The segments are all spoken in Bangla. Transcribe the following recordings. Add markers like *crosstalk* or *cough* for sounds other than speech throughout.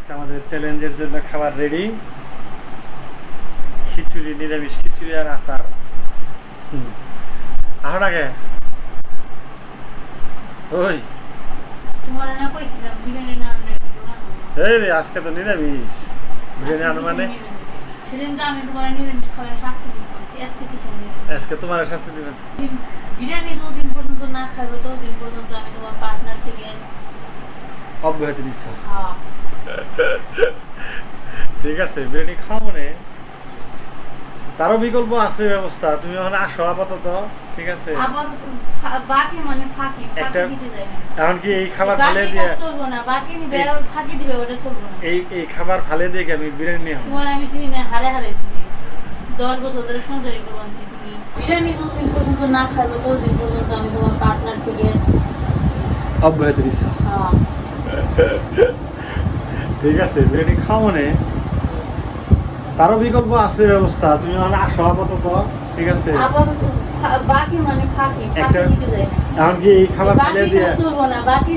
আজকে আমাদের চ্যালেঞ্জের জন্য খাবার রেডি খিচুড়ি নিরামিষ খিচুড়ি আর আচার। আহর আগে। ওই। এই রে আজকে তো নিরামিষ। বিরিয়ানি আনো মানে? আজকে তোমার শাস্তি দিবেন বিরিয়ানি যতদিন পর্যন্ত না খাবে ততদিন পর্যন্ত আমি তোমার পার্টনার থেকে অব্যাহতি দিচ্ছ খাওয়া ঠিক আছে বিরিয়ানি খাও মানে তারও বিকল্প আছে ব্যবস্থা তুমি ওখানে আসো আপাতত ঠিক আছে? বাকি মানে ফাঁকি ফাঁকি দিতে যায় এখন কি এই খাবার ফালে দিয়ে চলবো না বাকি এই- ফাঁকি দিবে ওটা চলবো না। এই এই খাবার ফালে দিয়ে কি আমি বিরিয়ানি নিয়ে তোমার আমি চিনি না হারে হারে চিনি। দশ বছর ধরে সংসারই করবানছি তুমি বিরিয়ানি যতদিন পর্যন্ত না খাবে ততদিন পর্যন্ত আমি তোমার পার্টনার থেকে অব্যাহতি ঠিক আছে বিরিয়ানি খাও মানে তারও বিকল্প আছে ব্যবস্থা তুমি ওখানে আসো আপাতত ঠিক আছে। বাকি মানে ফাঁকি ফাঁকি দিতে যায় না এই খাবার ফালে দিয়ে কাজ চলবো না বাকি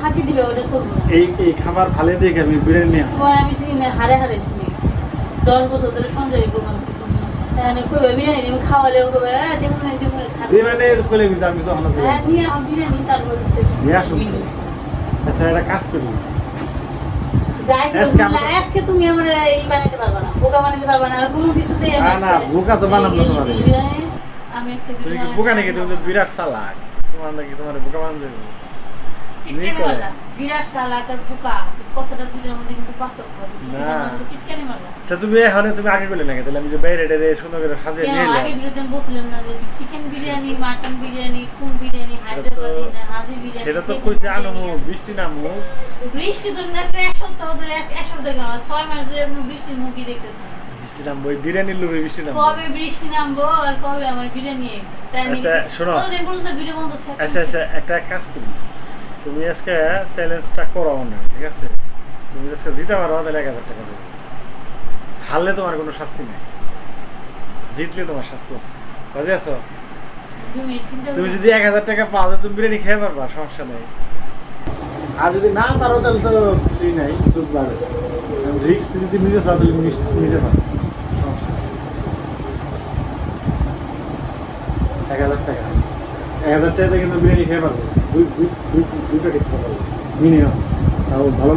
ফাঁকি দিবে ওটা চলবো না। এই এই খাবার ফালে দিয়ে আমি বিরিয়ানি তোমার আমি চিনি না হারে হারে চিনি। দশ বছর ধরে করবানছি তুমি। এখানে কইবে বিরিয়ানি তুমি খাওয়ালেও কইবে হ্যাঁ বিরিয়ানি কিন্তু আমি তো হ্যাঁ নিয়ে বিরিয়ানি তারপর নিয়ে আসুন। তো। আচ্ছা একটা কাজ করো, আজকে তুমি আমার এই বানাইতে পারবে না বোকা বানাইতে পারবে না আর কোনো কিছুতেই আমি না, না, বোকা তো বানাবো এই- আমি আজকে তুমি কি নাকি? তুমি বিরাট চালাক। তোমার নাকি তোমার বোকা বানানো যাবে। তুমি টিটকারি করে। মারলা। বিরাট চালাক আর বোকা কথাটা দুইটার মধ্যে কিন্তু পার্থক্য আছে তুমি না। কিন্তু আমাকে টিটকারি মারলা। তা তুমি এখন তুমি আগে করলে নাকি তাহলে আমি যে বাইরে টেরে সুন্দর করে সাজিয়ে নিয়ে এলাম। আগে বিরুদ্ধে বলছিলাম না যে চিকেন বিরিয়ানি মাটন বিরিয়ানি কোন বিরিয়ানি হায়দ্রাবাদি না হাজি বিরিয়ানি সেটা তো কইছে কোন বৃষ্টি নামু বৃষ্টি ধরে আজকে এক সপ্তাহ ধরে এক এক সপ্তাহ কেন ছয় মাস ধরে আমরা বৃষ্টির মুখই দেখতেছি বৃষ্টি নামবো ওই বিরিয়ানির লোভে বৃষ্টি নামবো কবে বৃষ্টি নামবো আর কবে আমার বিরিয়ানি আচ্ছা, শোনো। আচ্ছা আচ্ছা একটা কাজ করি তুমি আজকে চ্যালেঞ্জটা করো না ঠিক আছে? তুমি আজকে জিতে পারো তাহলে এক হাজার টাকা দেবো। হারলে তোমার কোনো শাস্তি নেই। জিতলে তোমার শাস্তি আছে। বুঝে আছো? তুমি যদি এক হাজার টাকা পাও তুমি বিরিয়ানি খেয়ে পারবা সমস্যা নেই। আর যদি না পারো তাহলে তো কিছুই নাই দুধ বাড়ে রিক্স যদি নিজে চাও তাহলে নিতে পারো। সমস্যা এক হাজার টাকা। এক হাজার টাকাতে কিন্তু বিরিয়ানি খেয়ে পারব। দুই দুই দুই দুই প্যাকেট খেয়ে পারব মিনিমাম তাও ভালো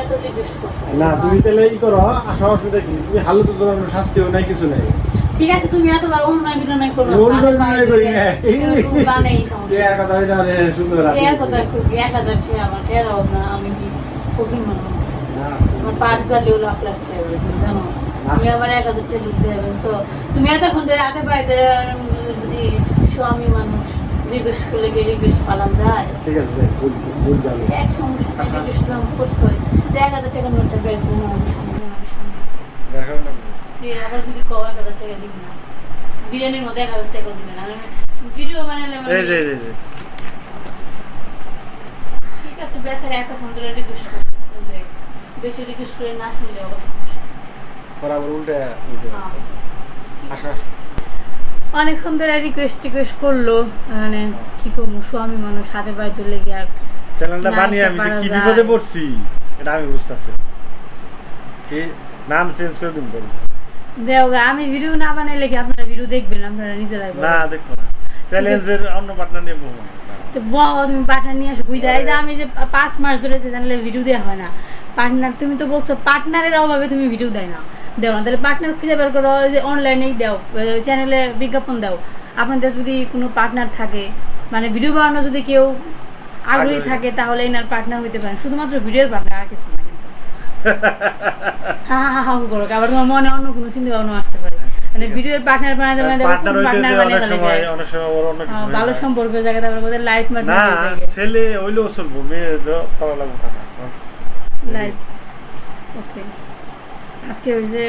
এত request না তুমি তাহলে ই করো আসা অসুবিধা কি? তুমি হারলে তো তোমার কোনো শাস্তিও নাই কিছু নাই। ঠিক আছে তুমি অনুনয় বিনয় করো অনুনয় করি না। তুমি সমস্যা। *laughs* কথা হইলে আরে সুন্দর আছে কথা খুব হাজার আমার টেয়ার না আমি কি ফকির মানুষ? আমার পার্স লাখ জানো? তুমি আমার এক হাজার টিয়া লিখতে হবে So, তুমি এতক্ষণ ধরে আগে বাইরে স্বামী মানুষ রিকোয়েস্ট করলে গিয়ে রিকোয়েস্ট ফালাম যায় ঠিক আছে এক সমস্যা রিকোয়েস্ট এক হাজার টাকার নোটটা বের আবার যদি কও এক হাজার টাকা দিবি না। বিরিয়ানির মধ্যে এক হাজার টাকা দিবে না। আমি ভিডিও বানালে মানে- ঠিক আছে বেচারা এতক্ষণ ধরে রিকোয়েস্ট করছে। বেশি রিকোয়েস্ট করে না শুনলে আবার উল্টে হ্যাঁ। হবে। আসো আসো। অনেকক্ষণ ধরে রিকোয়েস্ট টিকোয়েস্ট করল মানে কি করব স্বামী মানুষ হাতে পায়ে তুলে গিয়ে আর চ্যানেলটা বানিয়ে আমি যে কি বিপদে পড়ছি এটা আমি বুঝতেছি। কি? নাম চেঞ্জ করে দিন বলি দেও গা, আমি ভিডিও না বানাইলে কি আপনারা ভিডিও দেখবেন আপনারা নিজেরাই বলেন। না দেখো না। চ্যালেঞ্জের অন্য পার্টনার নিয়ে বহু তো বাবা তুমি পার্টনার নিয়ে আসো বুঝতে যে আমি যে পাঁচ মাস ধরে চ্যানেলে ভিডিও দেওয়া হয় না পার্টনার তুমি তো বলছো পার্টনারের অভাবে তুমি ভিডিও দেয় না। দেও না। তাহলে পার্টনার খুঁজে বের করো যে অনলাইনেই দাও চ্যানেলে বিজ্ঞাপন দাও। আপনাদের যদি কোনো পার্টনার থাকে মানে ভিডিও বানানো যদি কেউ আগ্রহী। থাকে তাহলে এনার পার্টনার হইতে পারেন। শুধুমাত্র ভিডিওর পার্টনার আর কিছু না কিন্তু। *laughs* হা হা হা করো আবার তোমার মনে অন্য কোনো চিন্তা ভাবনা আসতে পারে। মানে ভিডিওর পার্টনার বানাতে বানাতে পার্টনার সময় অনেক সময় ওর অন্য কিছু হ্যাঁ, হয়ে ভালো। সম্পর্ক জায়গা তারপরে ওদের লাইফ না ছেলে চলবো মেয়ে তো তারা লাগবো থাকা লাইফ ওকে আজকে হয়েছে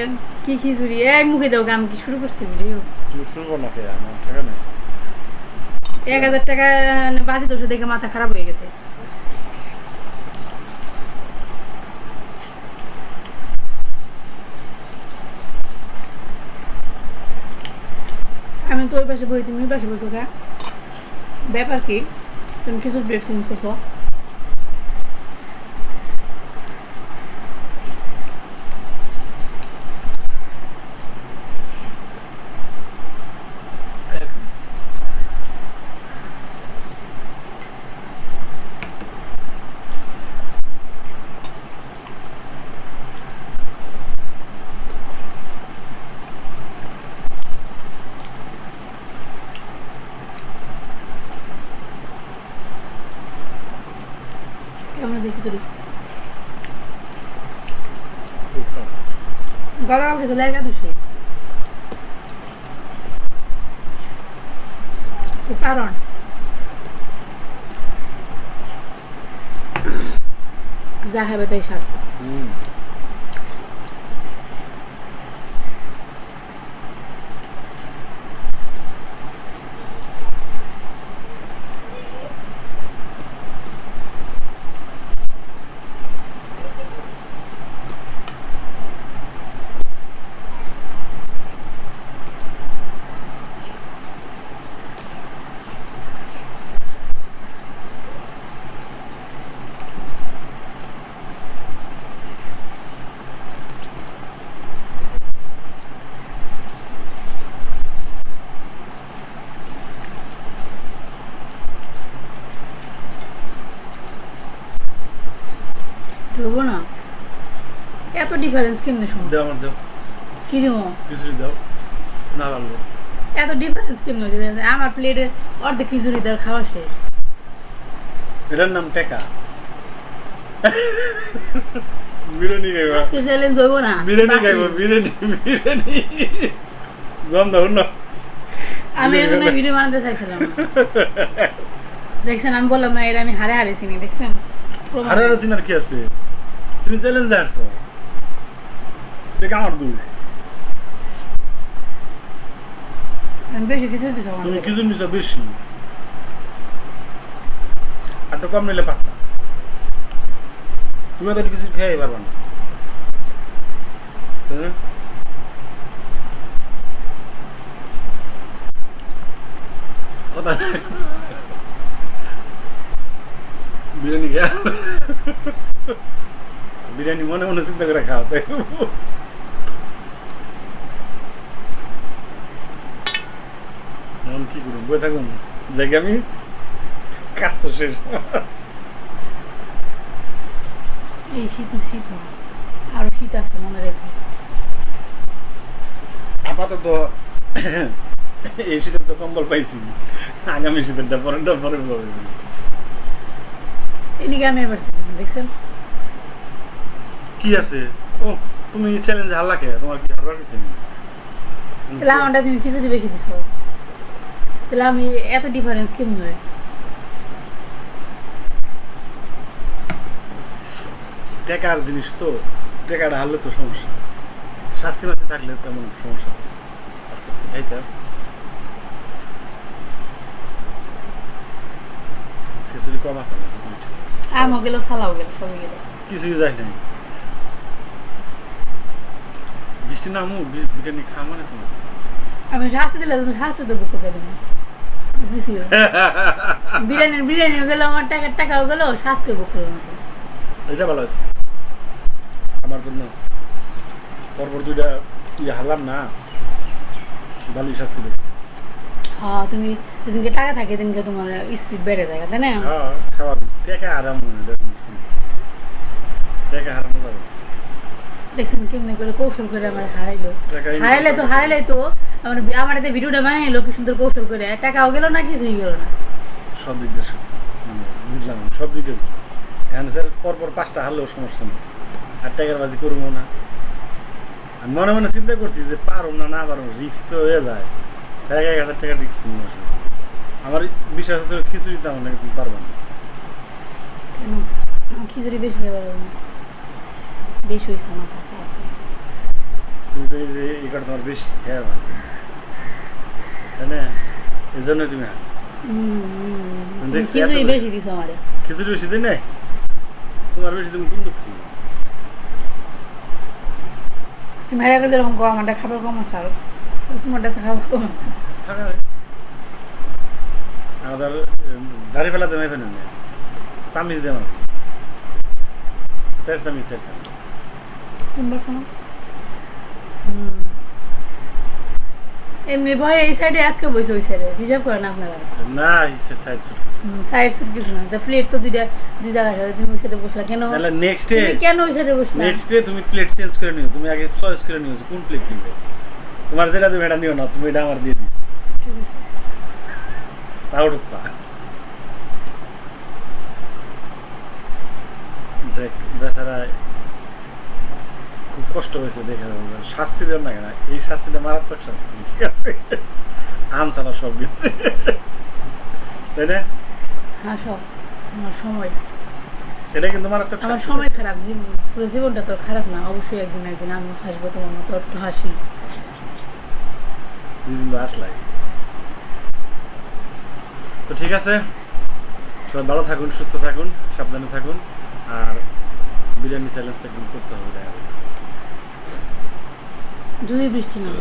কি খিচুড়ি এই মুখে দাও আমি কি শুরু করছি ভিডিও তুমি শুনব না কে আমার টাকা নেই এক হাজার টাকা বাজে দোষে দেখে মাথা খারাপ হয়ে গেছে আমি তো ওই পাশে বই তুমি ওই পাশে বসো ব্যাপার কি তুমি কিছু প্লেট চেঞ্জ করছ কেমন আছে খিচুড়ি গতকাল কিছু লেগা দুশো। কারণ? যা হবে তাই সার হুম ঢুকবো না এত ডিফারেন্স কেমনে শুনো দাও আমার দাও। কি দিব খিচুড়ি দাও। না লাগল। এত ডিফারেন্স কেমনে হচ্ছে আমার প্লেটে অর্ধেক খিচুড়ি তার খাওয়া শেষ। এটার নাম টেকা। বিরিয়ানি খাইবা। আজকে চ্যালেঞ্জ হইব না। বিরিয়ানি। খাইবা বিরিয়ানি বিরিয়ানি। গন্ধ না আমি এই জন্য ভিডিও বানাতে চাইছিলাম। দেখছেন আমি বললাম না এটা আমি হারে হারে চিনি দেখছেন। আরে আরে চিনার কি আছে? তুমি চ্যালেঞ্জ হারছো আমি বেশি খিচুড়ি দিছি তুমি। কিছু নিছো বেশি আর কম নিলে পারতা তুমি তো কিছু খেয়ে পারবা না কথা বিরিয়ানি খেয়া বিরিয়ানি মনে মনে চিন্তা করে খাও তাই করুন বয়ে থাকুন আমি কাজ তো শেষ এই শীত শীত না আরও শীত আছে মনে রেখো আপাতত এই শীতের তো কম্বল পাইছি আগামী পরেরটা পরে পাবে এদিকে আমি এবার দেখছেন কি আছে ও তুমি চ্যালেঞ্জ হারলা কে তোমার কি হারবার কিছু নেই তাহলে আমারটা তুমি খিচুড়ি বেশি দিছো তাহলে আমি এত ডিফারেন্স কেমন হয়? টেকার জিনিস তো টেকাটা হারলে তো সমস্যা। শাস্তি মাসে থাকলে তেমন সমস্যা আছে। আস্তে আস্তে খাইতে হবে। খিচুড়ি কম আছে না খিচুড়ি আমও গেল সালাও গেল সবই গেল। কিছুই যায় নাই। বৃষ্টি নামু বিরিয়ানি খা মানে তোমার? আমি শাস্তি দিলে তুমি শাস্তি দেবো কোথায় তুমি? বুঝি বিরিয়ানির বিরিয়ানিও গেল আমার টাকার টাকাও গেল শাস্তি বুক মতো এটা ভালো আছে আমার জন্য পরপর দুইটা ইয়ে হারলাম না ভালোই শাস্তি পেয়েছি। হ্যাঁ তুমি যেদিনকে টাকা থাকে সেদিনকে তোমার স্পিড বেড়ে যায় তাই না? হ্যাঁ স্বাভাবিক টেকা হারাম টেকা হারানো যাবে। দেখছেন কেমনি করে কৌশল করে আমার হারাইলো। হারাইলে তো হারাইলে তো আমার আমার এতে ভিডিওটা কি সুন্দর কৌশল করে টাকাও গেল না কিছুই গেল না। সব দিক দিয়ে মানে জিতলাম সব দিক দিয়ে জিতলাম। এখন স্যার পরপর পাঁচটা হারলেও সমস্যা নেই। আর টাকার বাজি করব না। আমি মনে মনে চিন্তা করছি যে পারো না না পারো রিক্স তো হয়ে যায়। এক এক হাজার টাকা রিক্স নিয়ে আসলে আমার বিশ্বাস আছে খিচুড়ি তেমন পারবে না। খিচুড়ি বেশি পারব না। বেশি হয়েছে আমার কাছে আছে। তুমি তো এই যে এই কাটা তোমার বেশি খেয়ে পারবে তাই না? এই জন্য তুমি আসো হুম, হুম, তুমি দেখছি খিচুড়ি বেশি। দিছো আমারে। খিচুড়ি বেশি নাই? তোমার বেশি তুমি কোন দুঃখী তুমি হেরা গেলে এরকম কম আমারটা খাবার কম আছে আর। তোমার কাছে খাবার কম আছে। আমাদের দাড়ি ফেলা দেবে ফেলে নে সামিজ দে আমার স্যার সামিজ স্যার সামিজ এমনি ভয় এই সাইডে আজকে বসে ওই সাইডে হিসাব করেন আপনারা। না সাইড সুট সাইড সুট কিছু না। তা প্লেট তো দুইটা দুই জায়গায় আছে তুমি ওই সাইডে বসলা কেন? তাহলে নেক্সট ডে কেন ওই সাইডে বসলা? নেক্সট ডে তুমি প্লেট চেঞ্জ করে নিও। তুমি আগে চয়েস করে নিও কোন প্লেট কিনবে। তোমার যেটা তুমি এটা নিও না তুমি এটা আমার দিয়ে দিও। তাও ঢুকবা যাক, বেচারা কষ্ট হয়েছে দেখে শাস্তি দেন না কেন এই শাস্তিটা মারাত্মক শাস্তি ঠিক আছে? আম ছাড়া সব গেছে। তাই না? সময়। এটা কিন্তু মারাত্মক আমার সময় খারাপ পুরো জীবনটা তো খারাপ না। অবশ্যই একদিন একদিন হাসবো তোমার মতো একটু হাসি। দুদিন তো আসলাই তো ঠিক আছে সবাই ভালো থাকুন সুস্থ থাকুন সাবধানে থাকুন আর বিরিয়ানি চ্যালেঞ্জটা একদিন করতে হবে দেখা যাচ্ছে। যদি বৃষ্টি না